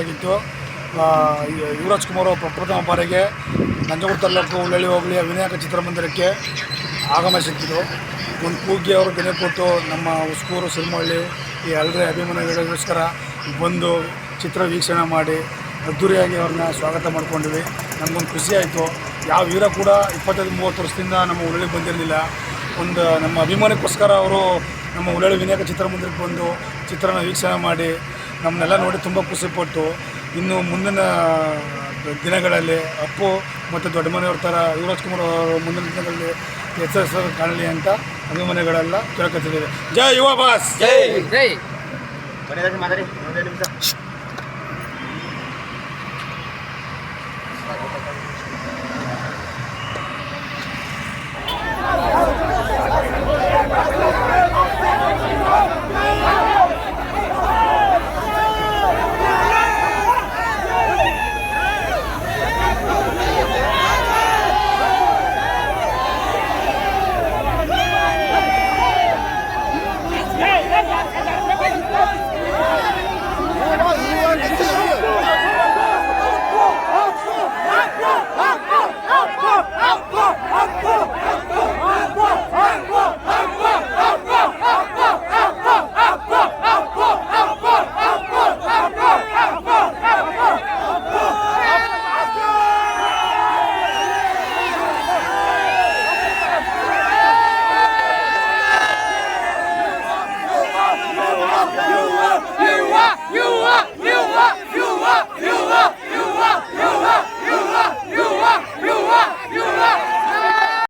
ಆಗಿತ್ತು ಯುವರಾಜ್ ಕುಮಾರ್ ಅವರು ಪ್ರ- ಪ್ರಥಮ ಬಾರಿಗೆ ನಂಜನಗೂಡು ತಾಲೂಕು ಉಳ್ಳಳ್ಳಿ ಹೋಬಳಿಯ ವಿನಾಯಕ ಚಿತ್ರಮಂದಿರಕ್ಕೆ ಆಗಮಿಸಿದ್ದರು ಒಂದು ಕೂಗಿ ಅವರು ಬೆಲೆ ಕೊಟ್ಟು ನಮ್ಮ ಉಸ್ಕೂರು ಸಿರಿಮಳ್ಳಿ ಈ ಎಲ್ಲರೇ ಅಭಿಮಾನಿಗಳಿಗೋಸ್ಕರ ಬಂದು ಚಿತ್ರ ವೀಕ್ಷಣೆ ಮಾಡಿ ಅದ್ದೂರಿಯಾಗಿ ಅವ್ರನ್ನ ಸ್ವಾಗತ ಮಾಡ್ಕೊಂಡಿವಿ ನಮಗೊಂದು ಖುಷಿಯಾಯಿತು ಯಾವ ವೀರ ಕೂಡ ಇಪ್ಪತ್ತೈದು, ಮೂವತ್ತು ವರ್ಷದಿಂದ ನಮ್ಮ ಉಳ್ಳಳ್ಳಿಗೆ ಬಂದಿರಲಿಲ್ಲ. ಒಂದು ನಮ್ಮ ಅಭಿಮಾನಕ್ಕೋಸ್ಕರ ಅವರು ನಮ್ಮ ಉಳ್ಳಳ್ಳಿ ವಿನಾಯಕ ಚಿತ್ರಮಂದಿರಕ್ಕೆ ಬಂದು ಚಿತ್ರನ ವೀಕ್ಷಣೆ ಮಾಡಿ ನಮ್ಮನ್ನೆಲ್ಲ ನೋಡಿ ತುಂಬ ಖುಷಿಪಟ್ಟು ಇನ್ನು ಮುಂದಿನ ದಿನಗಳಲ್ಲಿ ಅಪ್ಪು ಮತ್ತು ದೊಡ್ಡ ಮನೆಯವ್ರ ಥರ ಯುವರಾಜ್ ಕುಮಾರ್ ಅವರು ಮುಂದಿನ ದಿನಗಳಲ್ಲಿ ಹೆಸರು ಕಾಣಲಿ ಅಂತ ಅಭಿಮಾನಿಗಳೆಲ್ಲ ಕೇಳ್ಕೊತಿದ್ದೇವೆ ಜೈ ಯುವ ಬಾಸ್!